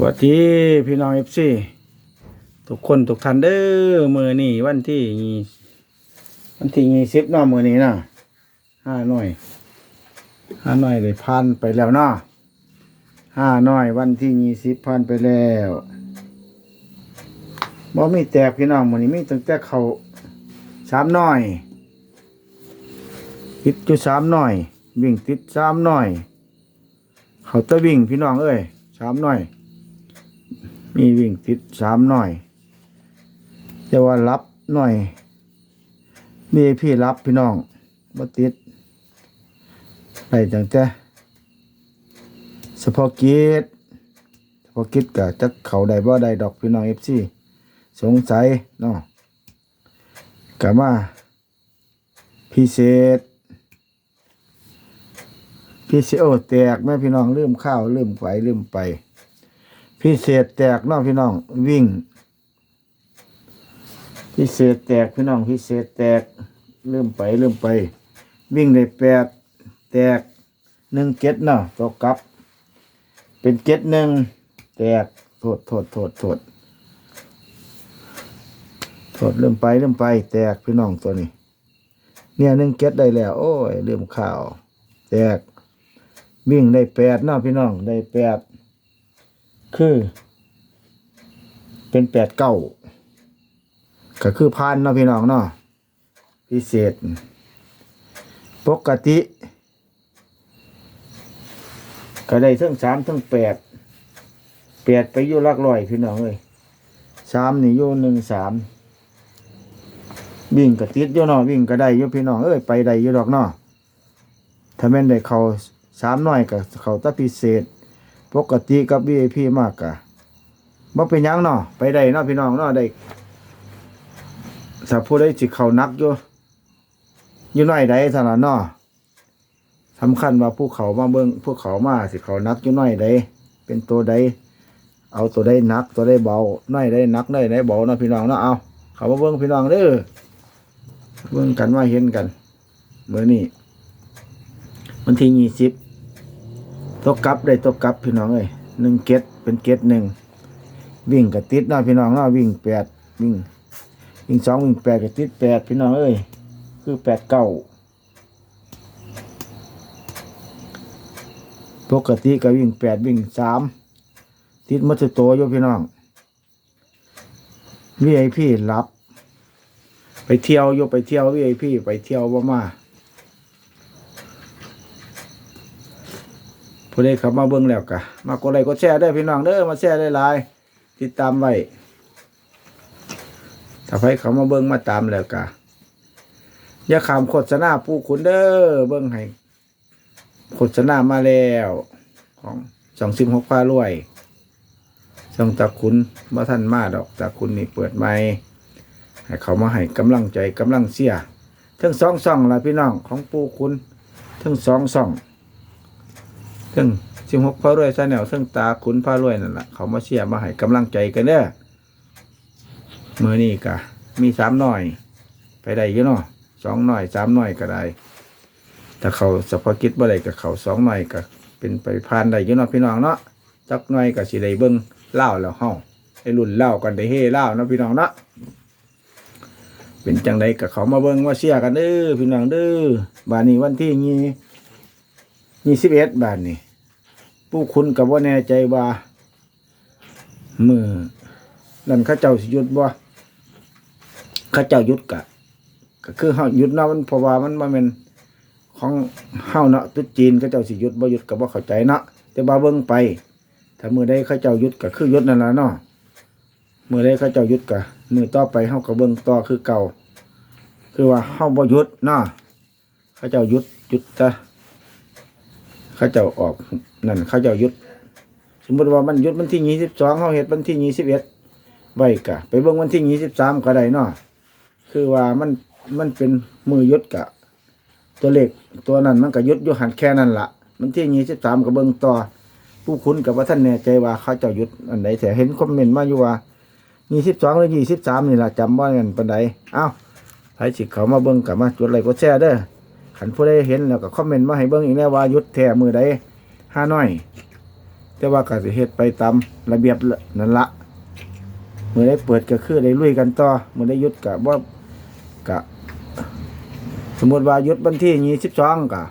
วัสดีพี่น้องเอฟซีทุกคนทุกท่านเด้อมือนี่วันที่ยี่วันที่ยี่สิบเนาะมือนี้นะห้าหน่อยห้าหน่อยเลยพันไปแล้วเนาะห้าหน่อยวันที่ยี่สิบพันไปแล้วบ่มีแตกพี่น้องมือนี้มีตั้งแต่เขาสามหน่อยติดอยู่สามหน่อย วิ่งติดสามหน่อย เขาตะวิ่งพี่น้องเอ้ยสามหน่อย มีวิ่งติดสามหน่อยแต่ว่ารับหน่อยมีพี่รับพี่น้องบ่ติดไปจังแต่เฉพาะกิจเฉพาะกิจก็จักเขาได้บ่ได้ดอกพี่น้อง FC สงสัยเนาะกะมาพิเศษพิเศษโอแตกแม่พี่น้องลืมข้าวลืมไปลืมไป พิเศษแตกน้องพี่น้องวิ่ง พิเศษแตกพี่น้องพิเศษแตกลืมไปลืมไป วิ่งได้แปดแตกหนึ่งเก็ดเนาะตกกลับ เป็นเก็ดหนึ่งแตกโทษโทษโทษโทษโทษลืมไปลืมไป แตกพี่น้องตัวนี้ เนี่ยหนึ่งเก็ดได้แล้ว โอ้ยลืมข่าว แตกวิ่งได้แปดเนาะพี่น้องได้แปด คือ เป็นแปดเก้าก็คือพันเนาะพี่น้องเนาะพิเศษ ปกติ ก็ได้ทั้งสามทั้งแปดแปดไปอยู่ลักร้อยพี่น้องเลยสามนี่อยู่หนึ่งสามวิ่งก็ติดอยู่เนาะวิ่งก็ได้อยู่พี่น้องเอ้ยไปได้อยู่ดอกเนาะถ้าแม่นได้เขาสามหน้อยก็เขาตะพิเศษ ปกติกับ VIP มากกะบ่เป็นยังเนาะไปได้เนาะพี่น้องเนาะได้ถ้าผู้ใดสิเข้านักอยู่อยู่น้อยใดเท่านั้นเนาะสำคัญว่าผู้เขามาเบิ่งผู้เขามาสิเขานักอยู่น้อยใดเป็นตัวใดเอาตัวใดหนักตัวใดเบาน้อยใดหนักน้อยใดเบาเนาะพี่น้องเนาะเอาเขามาเบิ่งพี่น้องเด้อเบิ่งกันว่าเห็นกันเมื้อนี้วันที่ยี่สิบ ตกกลับได้ตกกลับพี่น้องเอ้ยหนึ่งเกตเป็นเกตหนึ่งวิ่งกับติดนาะพี่น้องนาะวิ่งแปดวิ่งวิ่งสองวิ่งแปดกับติดแปดพี่น้องเอ้ยคือแปดเก้าปกติก็วิ่งแปดวิ่งสามติดมัตโตอยู่พี่น้องวีไอพี่รับ ไปเที่ยวอยู่ไปเที่ยววีไอพี่ไปเที่ยวบ่มา ผู้ใดเข้ามาเบิ่งแล้วกะมากดไลค์กดแชร์ได้พี่น้องเด้อมาแชร์ได้หลายติดตามไว้ถ้าใครเข้ามาเบิ่งมาตามแล้วกะอย่าขามโฆษณาผู้คุณเด้อเบิ่งให้โฆษณามาแล้ว ของสองสิบหกพารวยช่องตะคุณมาท่านมาดอกตะคุณนี่เปิดใหม่ให้เขามาให้กำลังใจกำลังเสียทั้งสองช่องละพี่น้องของปู่คุณทั้งสองช่อง ซึ่งสิบหกพารวยชาแนลซึ่งตาขุนพารวยนั่นแหละเขามาเชียร์มาให้กำลังใจกันเด้อมือนี่กะ มีสามหน่อย ไปได้ยู่เนาะสองหน่อยสามหน่อยก็ได้ถ้าเขาเฉพากิจบ่ได้กับเขาสองหน่อยก็เป็นไปพานได้ยู่เนาะพี่น้องเนาะจักหน่อยก็สิได้เบิ่งเล่าแล้วเฮาไอ้รุ่นเล่ากันได้เฮ่เล่าเนาะพี่น้องเนาะเป็นจังไดกับเขามาเบิ่งมาเชียร์กันเด้อพี่น้องเด้อบานนี้วันที่ยี่ ยี่สิบเอ็ดบาทนี่ผู้คุณกับว่าแน่ใจว่า มือนั่นข้าเจ้าสิยุดบ่ข้าเจ้ายุดกะก็คือเฮาหยุดเนาะมันเพราะว่ามันบ่แม่นของเฮาเนาะตุ๊จีนข้าเจ้าสิยุดบ่หยุดก็บ่เข้าใจเนาะแต่ว่าเบิ่งไป ถ้ามือใดเข้าเจ้ายุดก็คือหยุดนั่นล่ะเนาะมือใดเข้าเจ้ายุดก็มือต่อไปเฮาก็เบิ่งต่อคือเก่า คือว่าเฮาบ่หยุดเนาะข้าเจ้ายุดหยุดซะ เขาเจ้าออกนั่นเขาเจ้ายุด สมมติว่ามันยุดวันที่ยี่สิบสองเขาเห็ดวันที่ยี่สิบเอ็ดไว้กะ ไปเบิ่งวันที่ยี่สิบสามก็ได้เนาะคือว่ามันมันเป็นมือยุดกะ ตัวเลขตัวนั้นมันก็ยุดอยู่หันแค่นั้นละวันที่ยี่สิบสามก็เบิ่งต่อ ผู้คุ้นกับว่าท่านแน่ใจว่าเขาเจ้ายุดอันไหนแต่เห็นคอมเมนต์มาอยู่ว่ายี่สิบสองหรือยี่สิบสามนี่ละจำว่ากันปันใดเอ้าใครสิเขามาเบิ่งกับมาจุดไลค์กดแชร์เด้อ ขันผู้ใดเห็นแล้วก็คอมเมนต์มาให้เบิ่งอีกแน่ว่าหยุดแท้มือใดห้าน้อย แต่ว่าก็สิเฮ็ดไปตามระเบียบนั่นละมือได้เปิดก็คือได้ลุยกันต่อมือได้หยุดก็บ่ก็สมมติว่าหยุดวันที่22ก็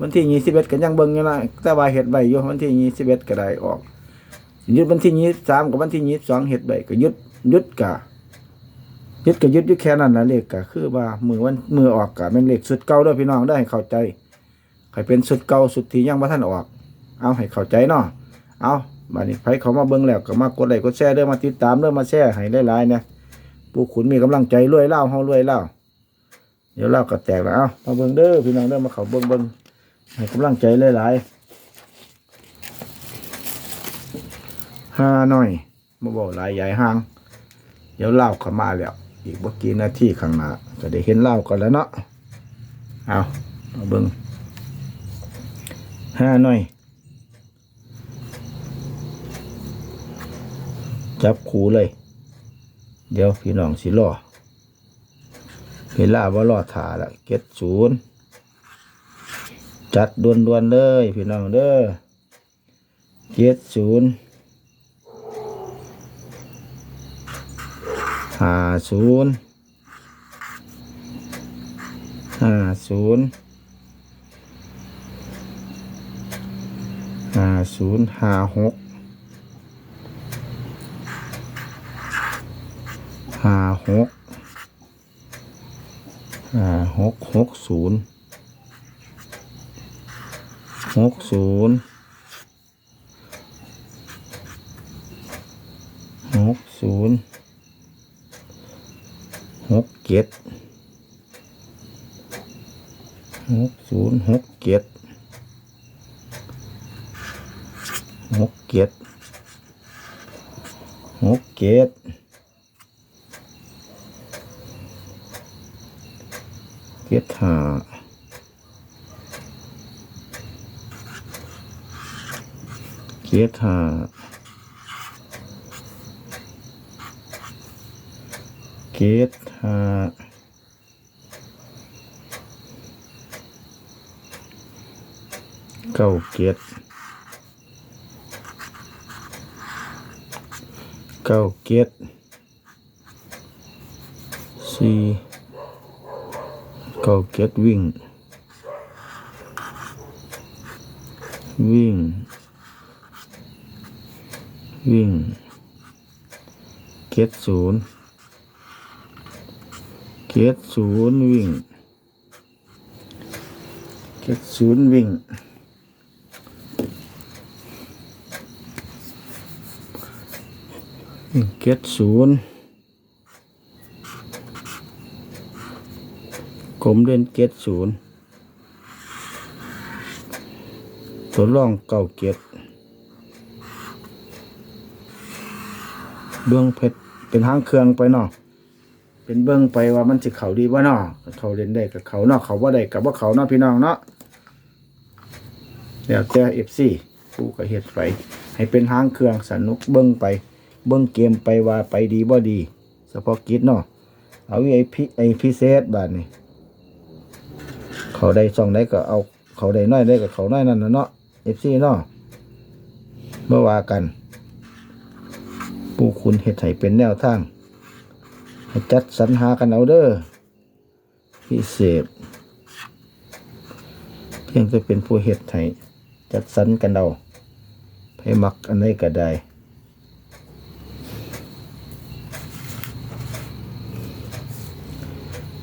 วันที่21ก็ยังเบิ่งอยู่นะแต่ว่าเฮ็ดไว้อยู่วันที่21ก็ได้ออกหยุดวันที่23กับวันที่22เฮ็ดไว้ก็หยุดหยุดก็ห ยุดก็ยุดอยู่แค่นั้นน่ะเลขก็คือว่ามือวันมือออกก็แม่นเลขสุดเก่าด้อพี่น้องได้ให้เข้าใจให้เป็นสุดเก่าสุดที่ยังบ่ทันออก เอาให้เข้าใจเนาะเอาบัดนี้ไผเขามาเบิ่งแล้วก็มากดไลค์กดแชร์เด้อมาติดตามเด้อมาแชร์ให้หลายๆเนี่ยผู้ขุนมีกำลังใจรวยเล่าเฮารวยเล่าเดี๋ยวเล่าก็แตกแล้วเอามาเบิ่งเด้อพี่น้องเด้อมาเขาเบิ่งเบิ่งให้กำลังใจหลายๆห้าหน่อยมาบอกหลายใหญ่ห้าง เดี๋ยวเล่าเข้ามาแล้ว อีกบ่กี่นาทีข้างหน้าจะได้เห็นเล่ากันแล้วเนาะเอามาเบิงห้าหน่อย จับคูเลย เดี๋ยวพี่น้องสิรอเวลาว่ารอถ่าละเก็ดศูนย์จัดด่วนๆเลย พี่น้องเด้อเจ็ดศูนย์ ห้าศูนย์ห้าศูนย์ห้าศูนย์ห้าหกห้าหกห้าหกหกศูนย์หกศูนย์หกศูนย์ หกเจ็ดหกศูนย์หกเจ็ดหกเจ็ดหกเจ็ดเกียรหาเกียรหาเกียร หาเก้าเกียรเก้าเกียรสี่เก้าเก็ดวิ่ง วิ่ง วิ่งเก็ดศูนย์ เก็ดศูนย์วิ่งเก็ดศูนย์วิ่งวิ่งเก็ดศูนย์กลมเล่นเกตศูนย์ตัวร่องเก่าเกตเบื้องเพชรเป็นห้างเครื่องไปเนาะ เป็นเบื้องไปว่ามันสิเขาดีว่านาะเขาเล่นได้กับเขานาะเขาว่าได้กับว่าเขานาะพี่น้องเนาะแล้วแต่เอฟซีผู้ก็เฮ็ดไปให้เป็นห้างเครื่องสนุกเบื้องไป เบื้องเกมไปว่าไปดีบ่ดีเฉพาะกิจเนาะเอาไอ้พิไอ้พิเศษบาดนี้เขาได้ช่องได้ก็เอาเขาได้น้อยได้ก็เขาน้อยนั่นนะเนาะเอฟซีเนาะเมื่อว่ากัน ผู้คุณเห็ดให้เป็นแนวทาง จัดสรรหากันเอาเด้อพิเศษ เพียงจะเป็นผู้เห็ดให้จัดสรรกันเอาให้มักอันไหนก็ได้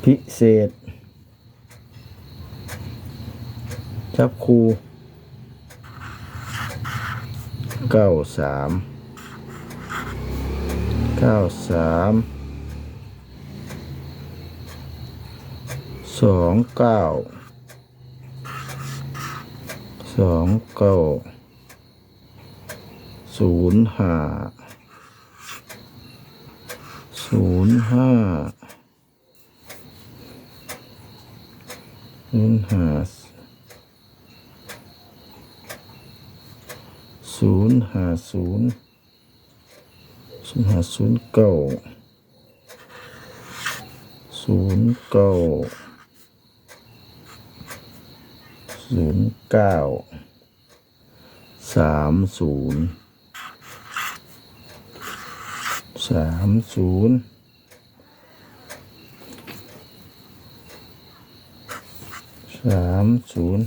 พิเศษจับคูเก้าสามเก้าสาม สองเก้าสองเก้าศูนย์ห้าศูนย์ห้าศูนย์ห้าศูนย์ห้าศูนย์ศูนย์ห้าศูนย์เก้าศูนย์เก้า ศูนย์เก้าสามศูนย์สามศูนย์สามศูนย์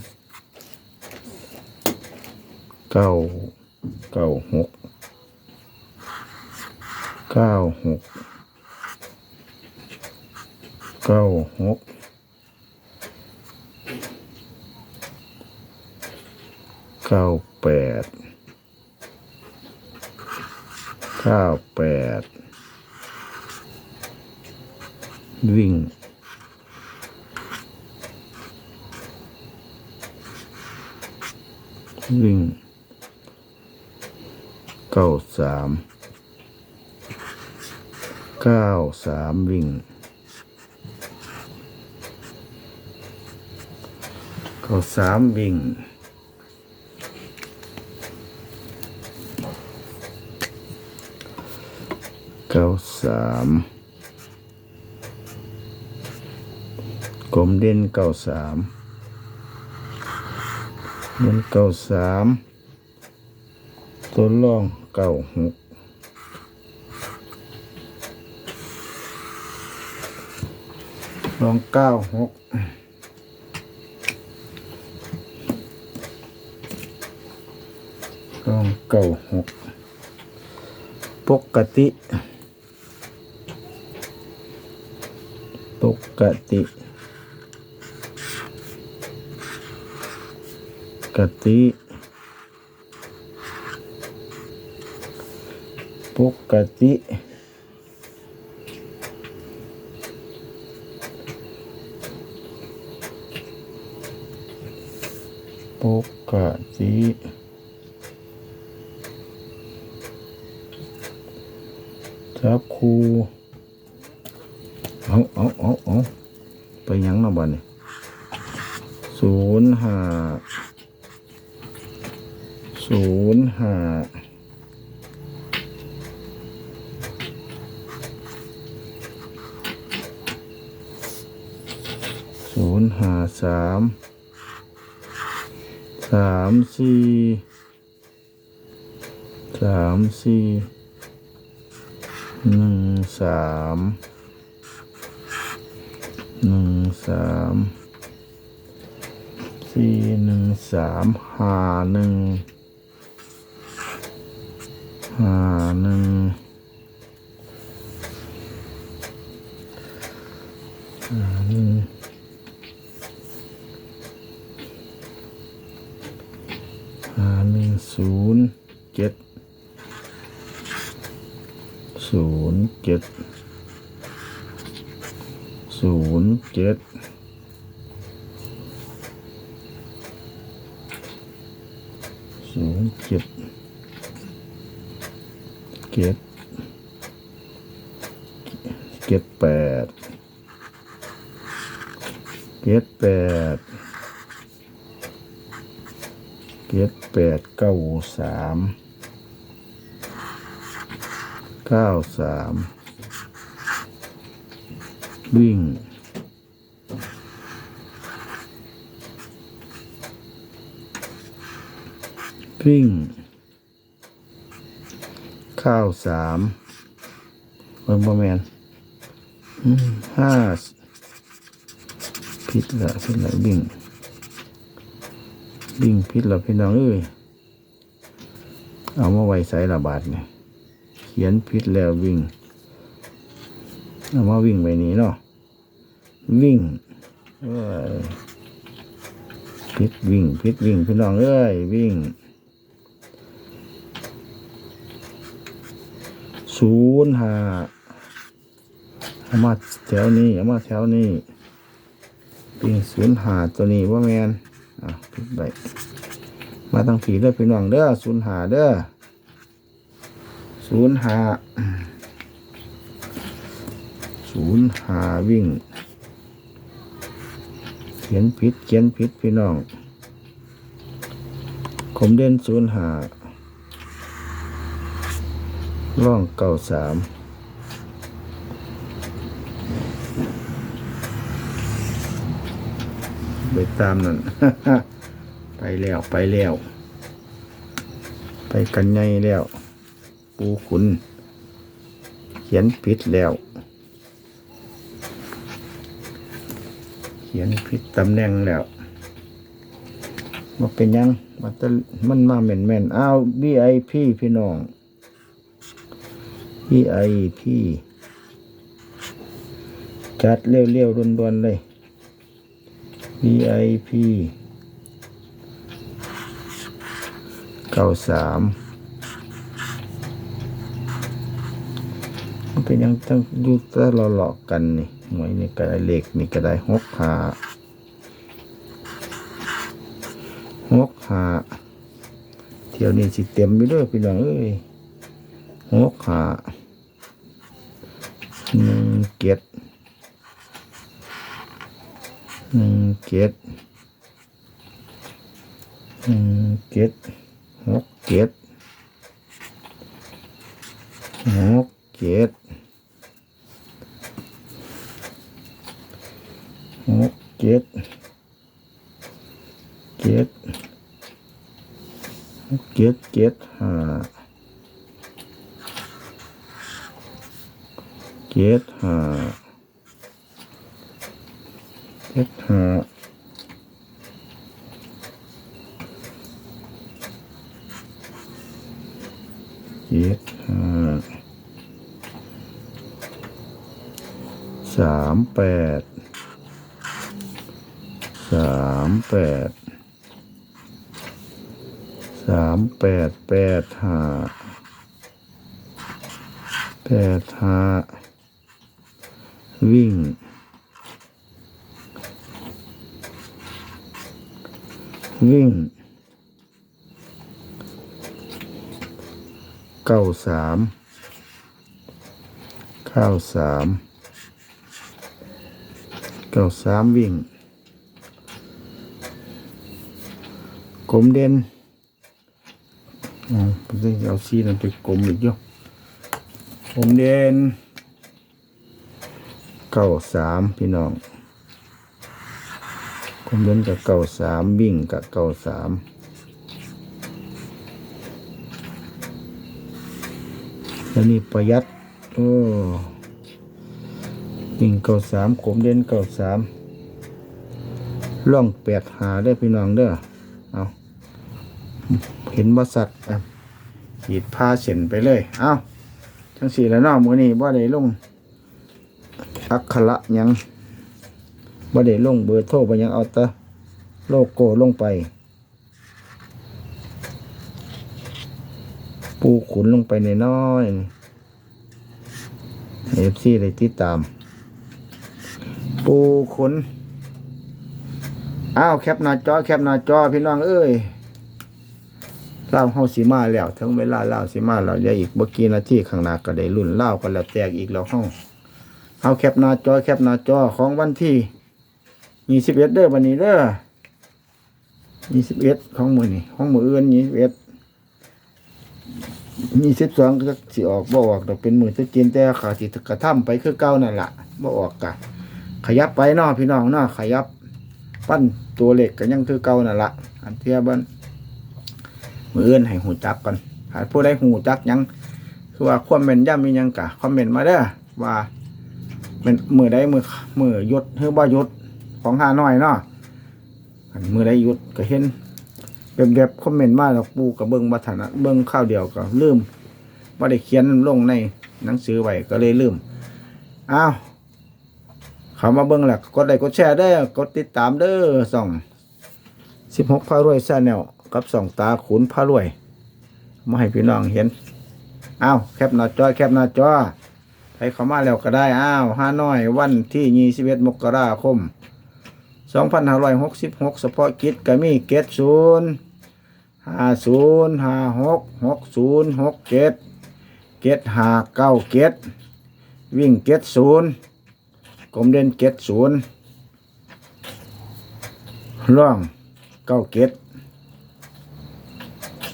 เก้าเก้าหกเก้าหกเก้าหก เก้าแปดเก้าแปดวิ่งวิ่งเก้าสามเก้าสามวิ่งเก้าสามวิ่ง ก้าสามกลมเด่นเก้าสามเงินเก้าสามตัวล่องเก้าหกลองเก้าหกลองเก้าหกปกติ ปกติกติปกติปกติจับครูเอาเอาเอาเอาไปหยังเนาะบ้านนี่ศูนย์ห้า ศูนย์ห้า ศูนย์หาสามสามสี่สามสี่หนึ่งสามหนึ่งสามสี่หนึ่งสามห้าหนึ่งห้าหนึ่งห้าหนึ่งห้าหนึ่ง ศูนย์เจ็ดศูนย์เจ็ดศูนย์เจ็ดศูนย์เจ็ดเก็ดเก็ดแปดเก็ดแปดเก็ดแปดเก้าสามเก้าสามวิ่งวิ่ง ข้าวสามเบิ่งบ่แมนอืมห้าพิษละพิละบิ่ง บิ่งพิษละพี่น้องเอ้ยเอามาไว้ใส่ระบาดเนี่ยเขียนพิษแล้ววิ่งเอามาวิ่งไปนี้เนาะวิ่งเอ้ยพิษวิ่งพิษวิ่งพี่น้องเอ้ยวิ่งศูนย์ห้าเอามาแถวนี้เอามาแถวนี้ปิงศูนย์ห้าตัวนี้ว่าแมน อะพิดไปมาตั้งผีเด้อพี่น้องเด้อศูนย์หาเด้อศูนย์หาศูนย์หาวิ่ง เขียนผิดเขียนผิดพี่น้องผมเด่นศูนย์หาร่องเก้าสาม ไปตามนั่น ไปแล้วไปแล้ว ไปกันไงแล้ว ปูขุน เขียนผิดแล้ว เขียนผิดตำแหน่งแล้วมาเป็นยังมันจะมันมาแม่นแม่นอ้าว VIP พี่น้อง VIP จัดเร็วๆด่วนๆเลย VIP เก้าสามมันเป็นยังต้องดูแตเราหลอกกันนี่หวยนี่ก็ได้เลขนี่ก็ได้หกหาหกหาเที่ยวนี้สิเต็มไปด้วยพี่น้องเอ้ยหกหาหนึ่งเจ็ด หนึ่งเจ็ดหนึ่งเจ็ดหกเจ็ดหกเจ็ดหกเจ็ดเจ็ดหกเจ็ดเจ็ดห้าเจ็ดห้า จ็ดห้าเจ็ดห้าสามแปดสามแปดสามแปดแปดห้าแปดห้าวิ่ง วิ่งเก้าสามข้าวสามเก้าสามวิ่งกลมเด่นอ๋อผมเอาซีนั่นไปกลมอีกยู่กลมเด่นเก้าสามพี่น้อง กลมเด่นกับเก้าสามวิ่งกับเก้าสามแล้วนี่ประหยัดโอ้วิ่งเก้าสามขมเด่นเก้าสามล่องแปดหาได้พี่น้องเด้อเอาเห็นบสัตว์อะขีดผ้าเส้นไปเลยเอาทั้งสี่แล้วนาะมือนี้บ่ได้ลงอักขระยัง บ่ได้ลงเบอร์โทรไปยังเอาต่โลโก้ลงไป ปูขุนลงไปในน้อยเอฟซีเลยติดตาม ปูขุนอ้าวแคปหน้าจอแคปหน้าจอพี่น้องเอ้ยเล่าเฮาสีมาแล้วถึงเวลาเล่าสีมาแล้วอย่าอีกเมื่อกี้นาทีข้างหน้าก็ได้รุ่นเล่าก็แล้วแตกอีกแล้วเฮาเอาแคปหน้าจอแคปหน้าจอของวันที่ ยี่สิบเอ็ดเด้อวันนี้เด้อยี่สิบเอ็ดของมือนี่ของมืออื่นยี่สิบเอ็ดมีสิบสองก็สิออกบ่ออกแต่เป็นมือจะกินแต่ขาสิกระทำไปคือเก่านั่นแหละบ่ออกกะ ขยับไปนาะพี่น้องนาะขยับ ปั้นตัวเหล็กก็ยังคือเก่านั่นละอันเทียบันมืออื่นให้หูจักกันหากผู้ใดหูจักยังคือว่าความเป็นย่ำมียังกะคอมเมนต์มาเด้อว่าเป็นมือใดมือมือยุดหรือบ่ยุด ของหาน้อยเนาะอันมือใดหยุดก็เห็นแบบคอมเมนต์มาแล้วปูกับเบิ้งบัฒนะเบิ้งข้าวเดียวก็ลืมว่าได้เขียนลงในหนังสือไว้ก็เลยลืมอ้าวเขามาเบิ้งแหละกดไลค์กดแชร์ได้กดติดตามเด้อส่องสิบหกพารวยแซนแนลกับส่องตาขุนพารวยมาให้พี่น้องเห็นอ้าวแคปหน้าจอแคปหน้าจอใครเข้ามาแล้วก็ได้อ้าวห้าน้อยวันที่ยี่สิบเอ็ดมกราคม 2566เฉพาะกิจก็มีเกตศูนย์ห้าศูนย์ห้าหกหกศูนย์หกเกตเกตห้าเก้าเกตวิ่งเกตศูนย์กลมเด่นเกตศูนย์ร่องเก้าเกต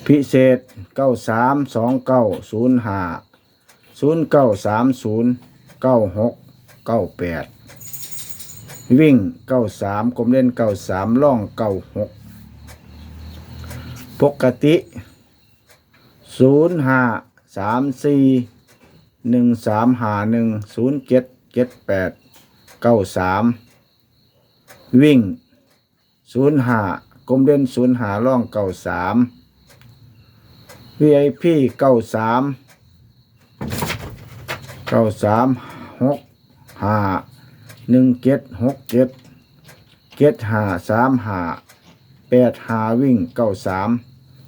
พิเศษเก้าสามสองเก้าศูนย์ห้าศูนย์เก้าสามศูนย์เก้าหกเก้าแปด วิ่งเก้าสามกลมเล่นเก้าสามล่องเก้าหกปกติศูนย์ห้าสามสี่หนึ่งสามห้าหนึ่งศูนย์เจ็ดเจ็ดแปดเก้าสามวิ่งศูนย์ห้ากลมเด่นศูนย์ห้าล่องเก้าสาม VIP เก้าสามเก้าสามหกห้า หนึ่งเจ็ดหกเจ็ดเจ็ดห้าสามห้าแปดห้าวิ่งเก้าสาม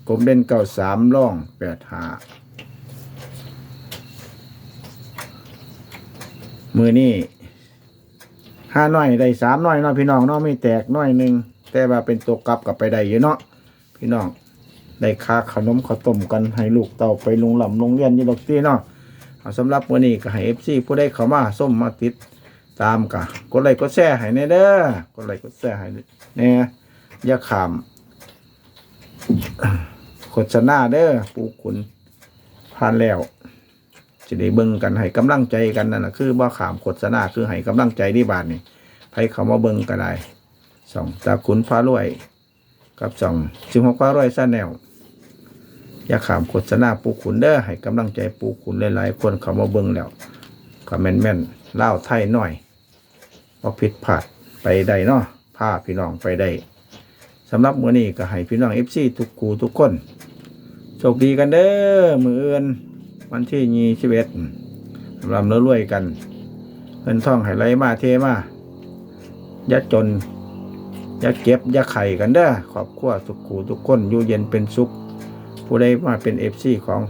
กลมเด่นเก้าสามล่องแปดห้ามือนี่ห้าน้อยได้สามน้อยเนาะพี่น้องเนาะไม่แตกน้อยหนึ่งแต่ว่าเป็นตัวกลับกลับไปได้อยู่เนาะพี่น้องได้ค่าขนมข้าวต้มกันให้ลูกเต่าไปลงหล่ำโรงเรียนยี่ดอกตีเนาะสำหรับวันนี้ก็ให้เอฟซีผู้ได้เข้ามาส้มมาติด ตามกะกดไลค์กดแชร์ให้แน่เด้อกดไลค์กดแชร์ให้แน่อย่าขามโฆษณาเด้อปูขุนผ่านแล้วจะได้เบิ่งกันให้กำลังใจกันนั่นนะคือบ่ขามโฆษณาคือให้กำลังใจที่บาทนี่ให้เขามาเบิ่งก็ได้สองตาขุนพารวย กับสองสิบหกพารวยซาแนวอย่าขามโฆษณาปูขุนเด้อให้กำลังใจปูขุนหลายๆคนเขามาเบิ่งแล้วก็แม่นแม่นๆเล่าไทยหน่อย พอผิดพลาดไปได้เนาะพาพี่น้องไปได้สำหรับมื้อนี้ก็ให้พี่น้อง FC ทุกคูทุกคนโชคดีกันเด้อมื้ออื่นวันที่ยี่สิบเอ็ดรำแล้วรวยกันเงินทองให้ไหลมาเทมาย่าจนย่าเก็บย่าไข่กันเด้อขอบครัวทุกคูทุกคนอยู่เย็นเป็นสุข ผู้ใดมาเป็นเอฟซีของ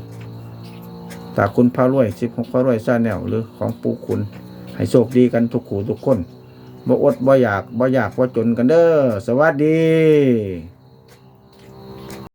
ตาคุณพารวยสิบหกพารวยซาแนลหรือของปูคุณ ให้โชคดีกันทุกขู่ทุกคน บ่อดบ่อยากบ่อยากบ่จนกันเด้อสวัสดี